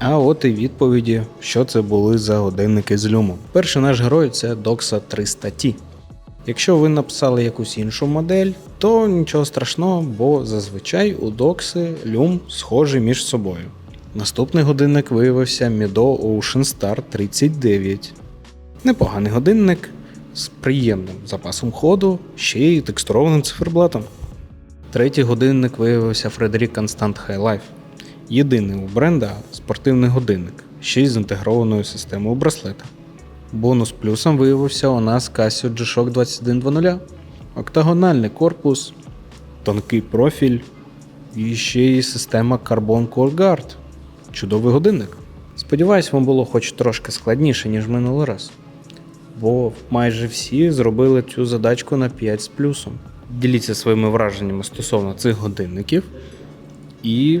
А от і відповіді, що це були за годинники з люмом. Перший наш герой це Doxa 300T. Якщо ви написали якусь іншу модель, то нічого страшного, бо зазвичай у докси люм схожі між собою. Наступний годинник виявився Mido Ocean Star 39. Непоганий годинник з приємним запасом ходу, ще й текстурованим циферблатом. Третій годинник виявився Frederic Constant High Life. Єдиний у бренда спортивний годинник, ще й з інтегрованою системою браслета. Бонус плюсом виявився у нас Casio G-Shock 2100. Октагональний корпус, тонкий профіль і ще й система Carbon Core Guard. Чудовий годинник. Сподіваюсь, вам було хоч трошки складніше, ніж минулий раз. Бо майже всі зробили цю задачку на 5 з плюсом. Діліться своїми враженнями стосовно цих годинників. І